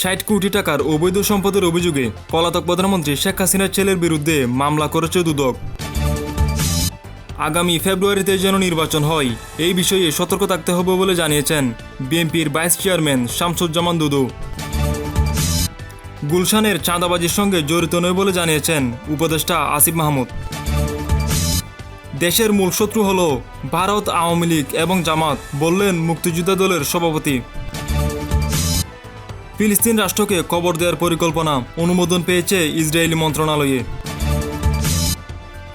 ষাট কোটি টাকার অবৈধ সম্পদের অভিযোগে পলাতক প্রধানমন্ত্রী শেখ হাসিনার ছেলের বিরুদ্ধে মামলা করেছে দুদক। আগামী ফেব্রুয়ারিতে যেন নির্বাচন হয়, এই বিষয়ে সতর্ক থাকতে হবে বলে জানিয়েছেন বিএনপির ভাইস চেয়ারম্যান শামসুজ্জামান দুদু। গুলশানের চাঁদাবাজির সঙ্গে জড়িত নয় বলে জানিয়েছেন উপদেষ্টা আসিফ মাহমুদ। দেশের মূল শত্রু হল ভারত, আওয়ামী লীগ এবং জামাত, বললেন মুক্তিযোদ্ধা দলের সভাপতি। ফিলিস্তিন রাষ্ট্রকে কবর দেওয়ার পরিকল্পনা অনুমোদন পেয়েছে ইসরায়েলি মন্ত্রণালয়ে।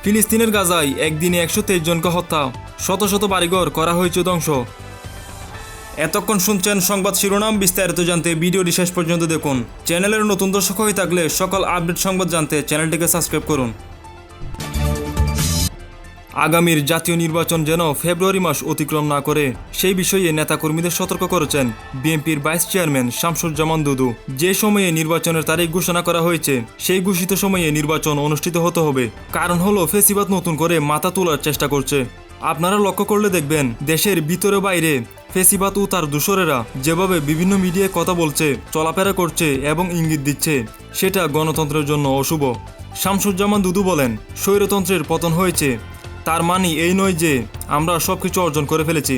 ফিলিস্তিনের গাজায় একদিনে একশো তেইশ জনকে হত্যা, শত শত বাড়িঘর করা হয়েছে ধ্বংস। এতক্ষণ শুনছেন সংবাদ শিরোনাম, বিস্তারিত জানতে ভিডিওটি শেষ পর্যন্ত দেখুন। চ্যানেলের নতুন দর্শক হয়ে থাকলে সকল আপডেট সংবাদ জানতে চ্যানেলটিকে সাবস্ক্রাইব করুন। আগামীর জাতীয় নির্বাচন যেন ফেব্রুয়ারি মাস অতিক্রম না করে, সেই বিষয়ে নেতাকর্মীদের সতর্ক করেছেন বিএনপির ভাইস চেয়ারম্যান শামসুজ্জামান দুদু। যে সময়ে নির্বাচনের তারিখ ঘোষণা করা হয়েছে, সেই ঘোষিত সময়ে নির্বাচন অনুষ্ঠিত হতে হবে। কারণ হলো, ফেসিবাদ নতুন করে মাথা তোলার চেষ্টা করছে। আপনারা লক্ষ্য করলে দেখবেন, দেশের ভিতরে বাইরে ফেসিবাদ ও তার দূষরেরা যেভাবে বিভিন্ন মিডিয়ায় কথা বলছে, চলাফেরা করছে এবং ইঙ্গিত দিচ্ছে, সেটা গণতন্ত্রের জন্য অশুভ। শামসুজ্জামান দুদু বলেন, স্বৈরতন্ত্রের পতন হয়েছে তার মানে এই নয় যে আমরা সব কিছু অর্জন করে ফেলেছি।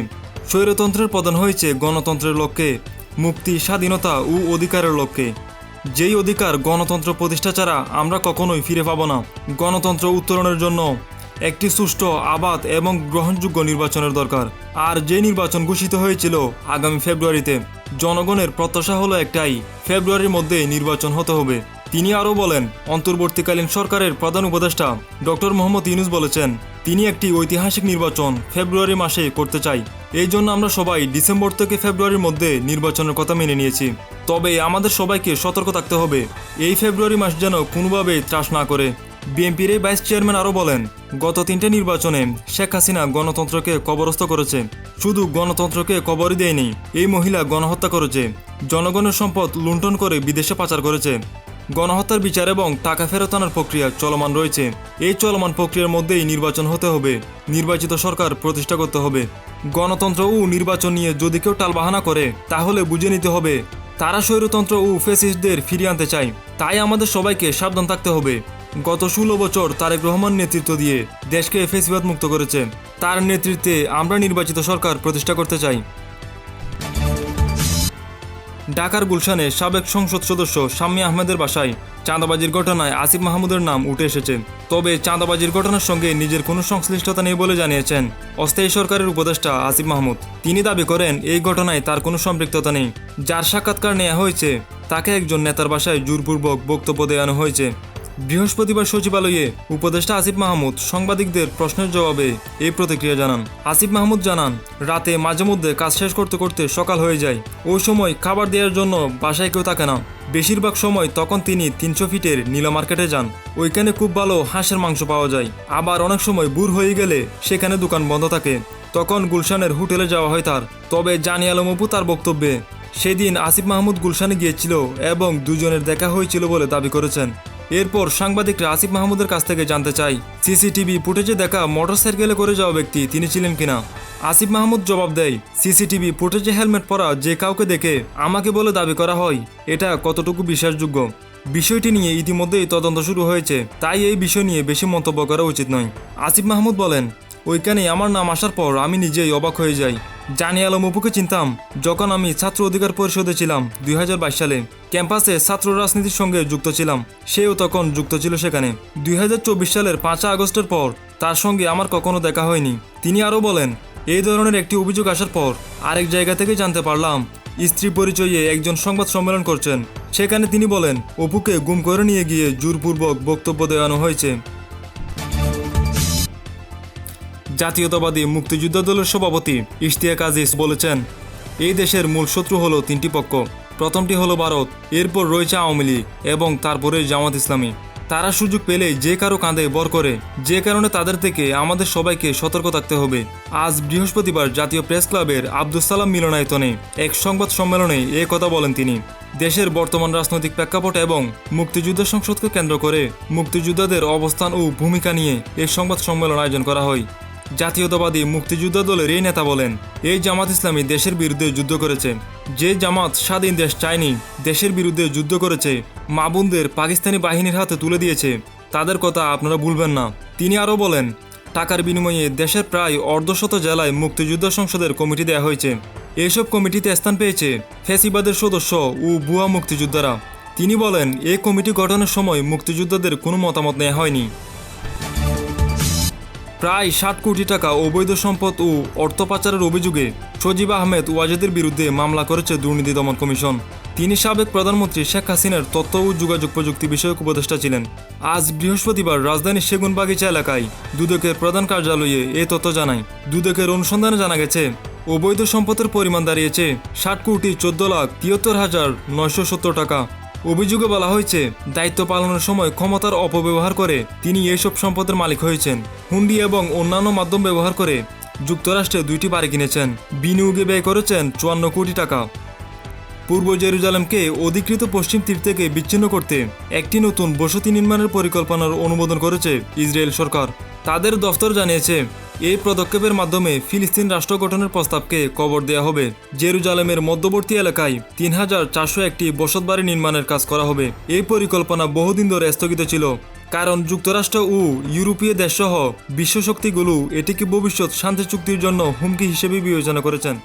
স্বৈরতন্ত্রের প্রধান হয়েছে গণতন্ত্রের লক্ষ্যে, মুক্তি, স্বাধীনতা ও অধিকারের লক্ষ্যে। যেই অধিকার গণতন্ত্র প্রতিষ্ঠা ছাড়া আমরা কখনোই ফিরে পাব না। গণতন্ত্র উত্তরণের জন্য একটি সুষ্ঠু, আবাদ এবং গ্রহণযোগ্য নির্বাচনের দরকার। আর যে নির্বাচন ঘোষিত হয়েছিল আগামী ফেব্রুয়ারিতে, জনগণের প্রত্যাশা হলো একটাই, ফেব্রুয়ারির মধ্যে নির্বাচন হতে হবে। তিনি আরও বলেন, অন্তর্বর্তীকালীন সরকারের প্রধান উপদেষ্টা ডক্টর মোহাম্মদ ইউনুস বলেছেন, তিনি একটি ঐতিহাসিক নির্বাচন ফেব্রুয়ারি মাসে করতে চাই। এই জন্য আমরা সবাই ডিসেম্বর থেকে ফেব্রুয়ারির মধ্যে নির্বাচনের কথা মেনে নিয়েছি। তবে আমাদের সবাইকে সতর্ক থাকতে হবে। এই ফেব্রুয়ারি মাস যেন কোনোভাবেই ত্রাস না করে। বিএনপির এই ভাইস চেয়ারম্যান আরও বলেন, গত তিনটে নির্বাচনে শেখ হাসিনা গণতন্ত্রকে কবরস্থ করেছে। শুধু গণতন্ত্রকে কবরই দেয়নি, এই মহিলা গণহত্যা করেছে। জনগণের সম্পদ লুণ্ঠন করে বিদেশে পাচার করেছে। গণহত্যার বিচার এবং টাকা ফেরত আনার প্রক্রিয়া চলমান রয়েছে। এই চলমান প্রক্রিয়ার মধ্যেই নির্বাচন হতে হবে। নির্বাচিত সরকার প্রতিষ্ঠা করতে হবে। গণতন্ত্র ও নির্বাচন নিয়ে যদি কেউ টালবাহানা করে, তাহলে বুঝে নিতে হবে, তারা স্বৈরতন্ত্র ও ফেসিস্টদের ফিরিয়ে আনতে চায়। তাই আমাদের সবাইকে সাবধান থাকতে হবে। গত ষোলো বছর তারেক রহমান নেতৃত্ব দিয়ে দেশকে ফেসিবাদ মুক্ত করেছে। তার নেতৃত্বে আমরা নির্বাচিত সরকার প্রতিষ্ঠা করতে চাই। ঢাকার গুলশানে সাবেক সংসদ সদস্য শাম্মী আহমেদের বাসায় চাঁদাবাজির ঘটনায় আসিফ মাহমুদের নাম উঠে এসেছে। তবে চাঁদাবাজির ঘটনার সঙ্গে নিজের কোনো সংশ্লিষ্টতা নেই বলে জানিয়েছেন অস্থায়ী সরকারের উপদেষ্টা আসিফ মাহমুদ। তিনি দাবি করেন, এই ঘটনায় তার কোনো সম্পৃক্ততা নেই। যার সাক্ষাৎকার নেওয়া হয়েছে, তাকে একজন নেতার বাসায় জোরপূর্বক বক্তব্য দেওয়ানো হয়েছে। বৃহস্পতিবার সচিবালয়ে উপদেষ্টা আসিফ মাহমুদ সাংবাদিকদের প্রশ্নের জবাবে এই প্রতিক্রিয়া জানান। আসিফ মাহমুদ জানান, রাতে মাঝে মধ্যে কাজ শেষ করতে করতে সকাল হয়ে যায়। ওই সময় খাবার দেওয়ার জন্য বাসায় কেউ থাকে না। বেশিরভাগ সময় তখন তিনি তিনশো ফিটের নীলা মার্কেটে যান। ওইখানে খুব ভালো হাঁসের মাংস পাওয়া যায়। আবার অনেক সময় বুর হয়ে গেলে সেখানে দোকান বন্ধ থাকে। তখন গুলশানের হোটেলে যাওয়া হয় তার। তবে জানি আলম অপু তার বক্তব্যে, সেদিন আসিফ মাহমুদ গুলশানে গিয়েছিল এবং দুজনের দেখা হয়েছিল বলে দাবি করেছেন। এরপর সাংবাদিকরা আসিফ মাহমুদের কাছ থেকে জানতে চাই সিসিটিভি ফুটেজে দেখা মোটরসাইকেলে করে যাওয়া ব্যক্তি তিনি ছিলেন কিনা। আসিফ মাহমুদ জবাব দেয়, সিসিটিভি ফুটেজে হেলমেট পরা যে কাউকে দেখে আমাকে বলে দাবি করা হয়, এটা কতটুকু বিশ্বাসযোগ্য? বিষয়টি নিয়ে ইতিমধ্যেই তদন্ত শুরু হয়েছে, তাই এই বিষয় নিয়ে বেশি মন্তব্য করা উচিত নয়। আসিফ মাহমুদ বলেন ওইখানে আমার নাম আসার পর আমি নিজেই অবাক হয়ে যাই। জানি আলম অপুকে চিনতাম, যখন আমি ছাত্র অধিকার পরিষদে ছিলাম দুই হাজার বাইশ সালে। ক্যাম্পাসে ছাত্র রাজনীতির সঙ্গে যুক্ত ছিলাম, সেও তখন যুক্ত ছিল সেখানে। দুই হাজার চব্বিশ সালের পাঁচা আগস্টের পর তার সঙ্গে আমার কখনো দেখা হয়নি। তিনি আরও বলেন, এই ধরনের একটি অভিযোগ আসার পর আরেক জায়গা থেকে জানতে পারলাম, স্ত্রী পরিচয়ে একজন সংবাদ সম্মেলন করছেন। সেখানে তিনি বলেন, অপুকে গুম করে নিয়ে গিয়ে জোরপূর্বক বক্তব্য দেওয়ানো হয়েছে। জাতীয়তাবাদী মুক্তিযোদ্ধা দলের সভাপতি ইশতিয়াক আজিজ বলেছেন, এই দেশের মূল শত্রু হলো তিনটি পক্ষ। প্রথমটি হলো ভারত, এরপর রয়েছে আওয়ামী লীগ এবং তারপরে জামাত ইসলামী। তারা সুযোগ পেলেই যে কারও কাঁধে বর করে, যে কারণে তাদের থেকে আমাদের সবাইকে সতর্ক থাকতে হবে। আজ বৃহস্পতিবার জাতীয় প্রেস ক্লাবের আব্দুল সালাম মিলনায়তনে এক সংবাদ সম্মেলনে এ কথা বলেন তিনি। দেশের বর্তমান রাজনৈতিক প্রেক্ষাপট এবং মুক্তিযুদ্ধ সংসদকে কেন্দ্র করে মুক্তিযোদ্ধাদের অবস্থান ও ভূমিকা নিয়ে এই সংবাদ সম্মেলন আয়োজন করা হয়। জাতীয়তাবাদী মুক্তিযোদ্ধা দলের এই নেতা বলেন, এই জামাত ইসলামী দেশের বিরুদ্ধে যুদ্ধ করেছে। যে জামাত স্বাধীন দেশ চায়নি, দেশের বিরুদ্ধে যুদ্ধ করেছে মা বোনদের পাকিস্তানি বাহিনীর হাতে তুলে দিয়েছে। তাদের কথা আপনারা ভুলবেন না। তিনি আরও বলেন, টাকার বিনিময়ে দেশের প্রায় অর্ধশত জেলায় মুক্তিযোদ্ধা সংসদের কমিটি দেওয়া হয়েছে। এইসব কমিটিতে স্থান পেয়েছে ফেসিবাদের সদস্য ও ভুয়া মুক্তিযোদ্ধারা। তিনি বলেন, এই কমিটি গঠনের সময় মুক্তিযোদ্ধাদের কোনো মতামত নেওয়া হয়নি। প্রায় ষাট কোটি টাকা অবৈধ সম্পদ ও অর্থ পাচারের অভিযোগে সজিব আহমেদ ওয়াজেদের বিরুদ্ধে মামলা করেছে দুর্নীতি দমন কমিশন। তিনি সাবেক প্রধানমন্ত্রী শেখ হাসিনার তথ্য ও যোগাযোগ প্রযুক্তি বিষয়ক উপদেষ্টা ছিলেন। আজ বৃহস্পতিবার রাজধানীর সেগুনবাগিচা এলাকায় দুদকের প্রধান কার্যালয়ে এ তথ্য জানায়। দুদকের অনুসন্ধানে জানা গেছে, অবৈধ সম্পদের পরিমাণ দাঁড়িয়েছে ষাট কোটি চোদ্দ লাখ তিয়াত্তর হাজার নয়শো সত্তর টাকা। অভিযোগে বলা হয়েছে, দায়িত্ব পালনের সময় ক্ষমতার অপব্যবহার করে তিনি এইসব সম্পদের মালিক হয়েছেন। হুন্ডি এবং অন্যান্য মাধ্যম ব্যবহার করে যুক্তরাষ্ট্রে দুইটি বাড়ি কিনেছেন। বিনিয়োগে ব্যয় করেছেন চুয়ান্ন কোটি টাকা। পূর্ব জেরুজালেমকে অধিকৃত পশ্চিম তীর থেকে বিচ্ছিন্ন করতে একটি নতুন বসতি নির্মাণের পরিকল্পনার অনুমোদন করেছে ইসরায়েল সরকার। তাদের দফতর জানিয়েছে এই পদক্ষেপের মাধ্যমে ফিলিস্তিন রাষ্ট্র গঠনের প্রস্তাবকে কবর দেওয়া হবে। জেরুজালেমের মধ্যবর্তী এলাকায় তিন হাজার চারশো একটি বসতবাড়ি নির্মাণের কাজ করা হবে। এই পরিকল্পনা বহুদিন ধরে স্থগিত ছিল। কারণ যুক্তরাষ্ট্র ও ইউরোপীয় দেশসহ বিশ্বশক্তিগুলো এটিকে ভবিষ্যৎ শান্তি চুক্তির জন্য হুমকি হিসেবে বিবেচনা করেছেন।